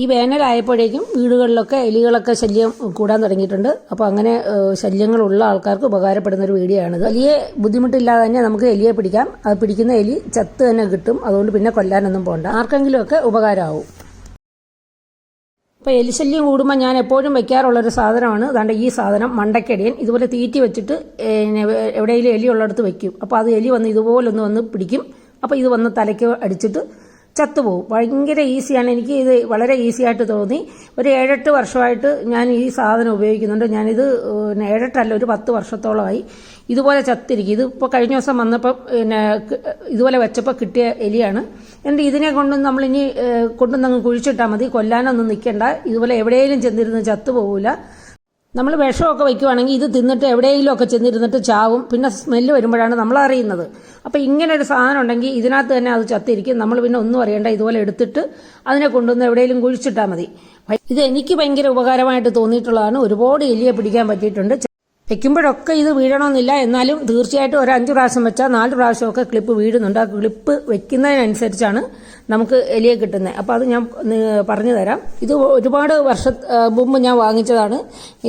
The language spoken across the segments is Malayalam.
ഈ വേനലായപ്പോഴേക്കും വീടുകളിലൊക്കെ എലികളൊക്കെ ശല്യം കൂടാൻ തുടങ്ങിയിട്ടുണ്ട്. അപ്പോൾ അങ്ങനെ ശല്യങ്ങളുള്ള ആൾക്കാർക്ക് ഉപകാരപ്പെടുന്ന ഒരു വീഡിയോ ആണിത് വലിയ ബുദ്ധിമുട്ടില്ലാതെ തന്നെ നമുക്ക് എലിയെ പിടിക്കാം. അത് പിടിക്കുന്ന എലി ചത്ത് തന്നെ കിട്ടും. അതുകൊണ്ട് പിന്നെ കൊല്ലാനൊന്നും പോകണ്ട ആർക്കെങ്കിലുമൊക്കെ ഉപകാരമാവും ഇപ്പോൾ എലിശല്യം കൂടുമ്പോൾ ഞാൻ എപ്പോഴും വെക്കാറുള്ളൊരു സാധനമാണ്. അതാണ്ട് ഈ സാധനം മണ്ടക്കടിയൻ ഇതുപോലെ തീറ്റി വെച്ചിട്ട് എവിടെയെങ്കിലും എലി ഉള്ളിടത്ത് വെക്കും. അപ്പോൾ അത് എലി വന്ന് ഇതുപോലൊന്ന് വന്ന് പിടിക്കും. അപ്പോൾ ഇത് വന്ന് തലയ്ക്ക് അടിച്ചിട്ട് ചത്തുപോകും. ഭയങ്കര ഈസിയാണ്. എനിക്ക് ഇത് വളരെ ഈസി ആയിട്ട് തോന്നി. ഒരു ഏഴെട്ട് വർഷമായിട്ട് ഞാൻ ഈ സാധനം ഉപയോഗിക്കുന്നുണ്ട്. ഞാനിത് പിന്നെ ഏഴെട്ടല്ല ഒരു പത്ത് വർഷത്തോളമായി ഇതുപോലെ ചത്തിരിക്കും. ഇതിപ്പോൾ കഴിഞ്ഞ ദിവസം വന്നപ്പോൾ പിന്നെ ഇതുപോലെ വെച്ചപ്പോൾ കിട്ടിയ എലിയാണ്. എന്നിട്ട് ഇതിനെ കൊണ്ടും നമ്മളിനി കൊണ്ടുവന്നങ്ങ് കുഴിച്ചിട്ടാൽ മതി. കൊല്ലാനൊന്നും നിൽക്കണ്ട ഇതുപോലെ എവിടെയെങ്കിലും ചെന്നിരുന്ന് ചത്തുപോകില്ല നമ്മൾ വിഷമൊക്കെ വയ്ക്കുവാണെങ്കിൽ ഇത് തിന്നിട്ട് എവിടെയെങ്കിലും ഒക്കെ ചെന്നിരുന്നിട്ട് ചാവും. പിന്നെ സ്മെല്ല് വരുമ്പോഴാണ് നമ്മൾ അറിയുന്നത്. അപ്പോൾ ഇങ്ങനെ ഒരു സാധനം ഉണ്ടെങ്കിൽ ഇതിനകത്ത് തന്നെ അത് ചത്തിരിക്കും. നമ്മൾ പിന്നെ ഒന്നും അറിയണ്ട. ഇതുപോലെ എടുത്തിട്ട് അതിനെ കൊണ്ടുവന്ന് എവിടെയെങ്കിലും കുഴിച്ചിട്ടാൽ മതി. ഇത് എനിക്ക് ഭയങ്കര ഉപകാരമായിട്ട് തോന്നിയിട്ടുള്ളതാണ്. ഒരുപാട് എലിയെ പിടിക്കാൻ പറ്റിയിട്ടുണ്ട്. വെക്കുമ്പോഴൊക്കെ ഇത് വീഴണമെന്നില്ല. എന്നാലും തീർച്ചയായിട്ടും ഒരു അഞ്ച് പ്രാവശ്യം വെച്ചാൽ നാല് പ്രാവശ്യമൊക്കെ ക്ലിപ്പ് വീഴുന്നുണ്ട്. ആ ക്ലിപ്പ് വെക്കുന്നതിനനുസരിച്ചാണ് നമുക്ക് എലിയെ കിട്ടുന്നത്. അപ്പോൾ അത് ഞാൻ പറഞ്ഞു തരാം ഇത് ഒരുപാട് വർഷ മുമ്പ് ഞാൻ വാങ്ങിച്ചതാണ്.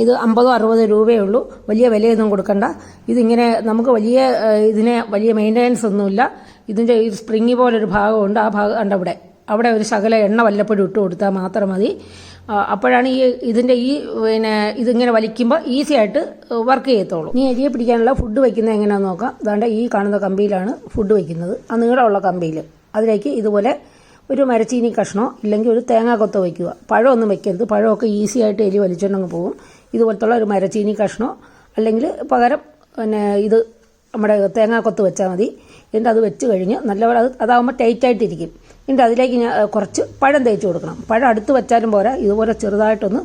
ഇത് അമ്പതോ അറുപതോ രൂപയേ ഉള്ളൂ. വലിയ വിലയൊന്നും കൊടുക്കണ്ട. ഇതിങ്ങനെ നമുക്ക് വലിയ ഇതിനെ വലിയ മെയിന്റനൻസ് ഒന്നുമില്ല ഇതിന്റെ ഈ സ്പ്രിങ് പോലൊരു ഭാഗമുണ്ട്. ആ ഭാഗം ഉണ്ട് അവിടെ അവിടെ ഒരു ശകല എണ്ണ വല്ലപ്പോഴും ഇട്ട് കൊടുത്താൽ മാത്രം മതി. അപ്പോഴാണ് ഈ ഇതിന്റെ ഈ പിന്നെ ഇതിങ്ങനെ വലിക്കുമ്പോൾ ഈസി ആയിട്ട് വർക്ക് ചെയ്യത്തുള്ളൂ നീ അരിയെ പിടിക്കാനുള്ള ഫുഡ് വയ്ക്കുന്നത് എങ്ങനെയാണെന്ന് നോക്കാം. അതാണ്ട് ഈ കാണുന്ന കമ്പിയിലാണ് ഫുഡ് വയ്ക്കുന്നത് ആ നീളമുള്ള കമ്പിയിൽ അതിലേക്ക് ഇതുപോലെ ഒരു മരച്ചീനി കഷ്ണോ ഇല്ലെങ്കിൽ ഒരു തേങ്ങാക്കൊത്തോ വയ്ക്കുക പഴമൊന്നും വയ്ക്കരുത് പഴമൊക്കെ ഈസി ആയിട്ട് എലി വലിച്ചുകൊണ്ടങ്ങ് പോകും. ഇതുപോലത്തുള്ള ഒരു മരച്ചീനി കഷ്ണോ അല്ലെങ്കിൽ പകരം പിന്നെ ഇത് നമ്മുടെ തേങ്ങാക്കൊത്ത് വെച്ചാൽ മതി. എന്നിട്ട് അത് വെച്ച് കഴിഞ്ഞ് നല്ലപോലെ അത് അതാകുമ്പോൾ ടൈറ്റായിട്ടിരിക്കും എന്നിട്ട് അതിലേക്ക് ഞാൻ കുറച്ച് പഴം തേച്ച് കൊടുക്കണം. പഴം അടുത്ത് വെച്ചാലും പോരാ. ഇതുപോലെ ചെറുതായിട്ടൊന്ന്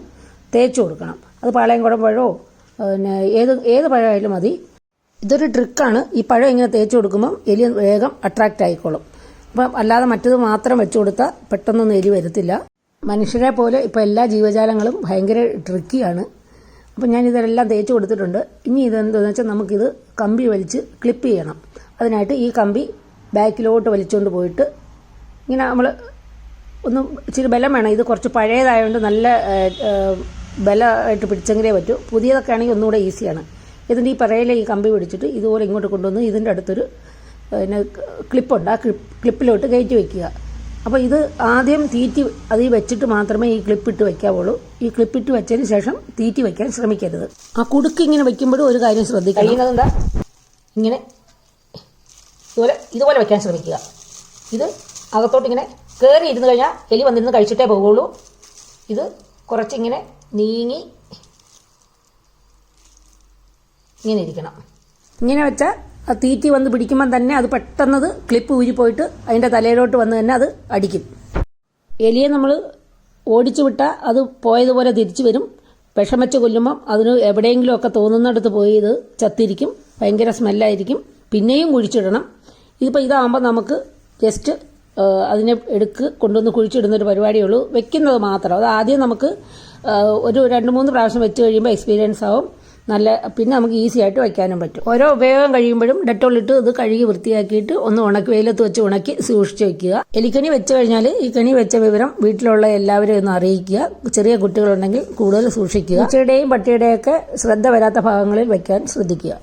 തേച്ച് കൊടുക്കണം. അത് പാളയംകുടം പഴമോ പിന്നെ ഏത് ഏത് പഴമായാലും മതി. ഇതൊരു ട്രിക്കാണ്. ഈ പഴം ഇങ്ങനെ തേച്ച് കൊടുക്കുമ്പം എലി വേഗം അട്രാക്റ്റ് ആയിക്കോളും. അപ്പം അല്ലാതെ മറ്റത് മാത്രം വെച്ചു കൊടുത്താൽ പെട്ടെന്നൊന്നും എലി വരത്തില്ല. മനുഷ്യരെ പോലെ ഇപ്പോൾ എല്ലാ ജീവജാലങ്ങളും ഭയങ്കര ട്രിക്കിയാണ്. അപ്പം ഞാൻ ഇതെല്ലാം തേച്ച് കൊടുത്തിട്ടുണ്ട്. ഇനി ഇതെന്താണെന്ന് വെച്ചാൽ നമുക്കിത് കമ്പി വലിച്ച് ക്ലിപ്പ് ചെയ്യണം. അതിനായിട്ട് ഈ കമ്പി ബാക്കിലോട്ട് വലിച്ചുകൊണ്ട് പോയിട്ട് ഇങ്ങനെ നമ്മൾ ഒന്ന് ഇച്ചിരി ബലം വേണം. ഇത് കുറച്ച് പഴയതായതുകൊണ്ട് നല്ല ബലമായിട്ട് പിടിച്ചെങ്കിലേ പറ്റൂ. പുതിയതൊക്കെ ആണെങ്കിൽ ഒന്നുകൂടെ ഈസിയാണ്. ഇതിന്റെ ഈ പറയിലെ ഈ കമ്പി പിടിച്ചിട്ട് ഇതുപോലെ ഇങ്ങോട്ട് കൊണ്ടുവന്ന് ഇതിന്റെ അടുത്തൊരു പിന്നെ ക്ലിപ്പുണ്ട്. ആ ക്ലിപ്പ് ക്ലിപ്പിലോട്ട് കയറ്റി വയ്ക്കുക അപ്പോൾ ഇത് ആദ്യം തീറ്റി അതിൽ വെച്ചിട്ട് മാത്രമേ ഈ ക്ലിപ്പിട്ട് വയ്ക്കാവുള്ളൂ ഈ ക്ലിപ്പിട്ട് വെച്ചതിന് ശേഷം തീറ്റി വയ്ക്കാൻ ശ്രമിക്കരുത്. ആ കുടുക്ക് ഇങ്ങനെ വയ്ക്കുമ്പോഴും ഒരു കാര്യം ശ്രദ്ധിക്കുക ഇങ്ങനെ ഇതുപോലെ ഇതുപോലെ വയ്ക്കാൻ ശ്രമിക്കുക. ഇത് അകത്തോട്ട് ഇങ്ങനെ കയറി ഇരുന്ന് കഴിഞ്ഞാൽ എലി വന്നിരുന്ന് കഴിച്ചിട്ടേ പോകുള്ളൂ ഇത് കുറച്ചിങ്ങനെ നീങ്ങി ഇങ്ങനെ ഇരിക്കണം. ഇങ്ങനെ വെച്ചാൽ തീറ്റി വന്ന് പിടിക്കുമ്പം തന്നെ അത് പെട്ടെന്നത് ക്ലിപ്പ് ഊരിപ്പോയിട്ട് അതിന്റെ തലയിലോട്ട് വന്ന് തന്നെ അത് അടിക്കും. എലിയെ നമ്മൾ ഓടിച്ചു വിട്ടാൽ അത് പോയതുപോലെ തിരിച്ചു വരും. വിഷമച്ച് കൊല്ലുമ്പം അതിന് എവിടെയെങ്കിലുമൊക്കെ തോന്നുന്നിടത്ത് പോയി ഇത് ചത്തിരിക്കും. ഭയങ്കര സ്മെല്ലായിരിക്കും പിന്നെയും കുഴിച്ചിടണം. ഇതിപ്പോൾ ഇതാകുമ്പോൾ നമുക്ക് ജസ്റ്റ് അതിനെ എടുക്ക് കൊണ്ടുവന്ന് കുഴിച്ചിടുന്ന ഒരു പരിപാടിയേ ഉള്ളൂ വെക്കുന്നത് മാത്രം. അത് ആദ്യം നമുക്ക് ഒരു രണ്ട് മൂന്ന് പ്രാവശ്യം വെച്ച് കഴിയുമ്പോൾ എക്സ്പീരിയൻസ് ആവും. നല്ല പിന്നെ നമുക്ക് ഈസി ആയിട്ട് വയ്ക്കാനും പറ്റും. ഓരോ ഉപയോഗം കഴിയുമ്പോഴും ഡെറ്റോൾ ഇട്ട് ഇത് കഴുകി വൃത്തിയാക്കിയിട്ട് ഒന്ന് ഉണക്കി വെയിലത്ത് വെച്ച് ഉണക്കി സൂക്ഷിച്ച് വെക്കുക. എലിക്കണി വെച്ച് കഴിഞ്ഞാൽ ഈ കണി വെച്ച വിവരം വീട്ടിലുള്ള എല്ലാവരും ഒന്ന് അറിയിക്കുക. ചെറിയ കുട്ടികളുണ്ടെങ്കിൽ കൂടുതൽ സൂക്ഷിക്കുക. ഉച്ചയുടെയും പട്ടിയുടെയൊക്കെ ശ്രദ്ധ വരാത്ത ഭാഗങ്ങളിൽ വെക്കാൻ ശ്രദ്ധിക്കുക.